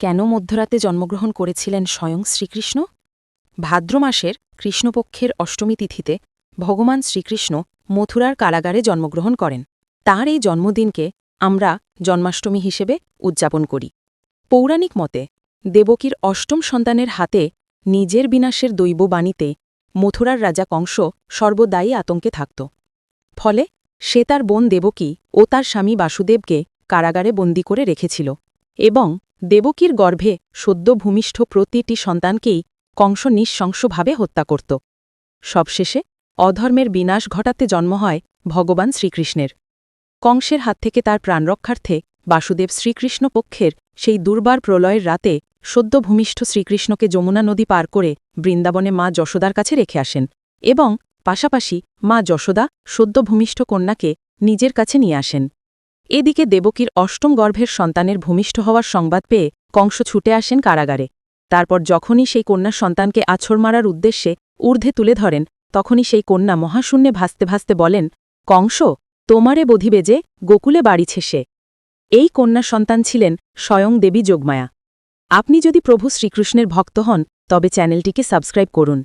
কেন মধ্যরাতে জন্মগ্রহণ করেছিলেন স্বয়ং শ্রীকৃষ্ণ? ভাদ্র মাসের কৃষ্ণপক্ষের অষ্টমী তিথিতে ভগবান শ্রীকৃষ্ণ মথুরার কারাগারে জন্মগ্রহণ করেন। তার এই জন্মদিনকে আমরা জন্মাষ্টমী হিসেবে উদযাপন করি। পৌরাণিক মতে, দেবকীর অষ্টম সন্তানের হাতে নিজের বিনাশের দৈববাণীতে মথুরার রাজা কংস সর্বদায়ী আতঙ্কে থাকত। ফলে সে তার বোন দেবকী ও তার স্বামী বাসুদেবকে কারাগারে বন্দী করে রেখেছিল এবং দেবকীর গর্ভে সদ্য ভূমিষ্ঠ প্রতিটি সন্তানকেই কংস নিঃশংসভাবে হত্যা করত। সবশেষে অধর্মের বিনাশ ঘটাতে জন্ম হয় ভগবান শ্রীকৃষ্ণের। কংসের হাত থেকে তার প্রাণরক্ষার্থে বাসুদেব শ্রীকৃষ্ণ পক্ষের সেই দুর্বার প্রলয়ের রাতে সদ্য ভূমিষ্ঠ শ্রীকৃষ্ণকে যমুনা নদী পার করে বৃন্দাবনে মা যশোদার কাছে রেখে আসেন এবং পাশাপাশি মা যশোদা সদ্য ভূমিষ্ঠ কন্যাকে নিজের কাছে নিয়ে আসেন। এদিকে দেবকীর অষ্টম গর্ভের সন্তানের ভূমিষ্ঠ হওয়ার সংবাদ পেয়ে কংস ছুটে আসেন কারাগারে। তারপর যখনই সেই কন্যা সন্তানকে আছড় মারার উদ্দেশ্যে ঊর্ধ্বে তুলে ধরেন, তখনই সেই কন্যা মহাশূন্যে ভাসতে ভাসতে বলেন, কংস, তোমারে বধিবে যে গোকুলে বাড়িছে সে। এই কন্যা সন্তান ছিলেন স্বয়ং দেবী যোগমায়া। আপনি যদি প্রভু শ্রীকৃষ্ণের ভক্ত হন, তবে চ্যানেলটিকে সাবস্ক্রাইব করুন।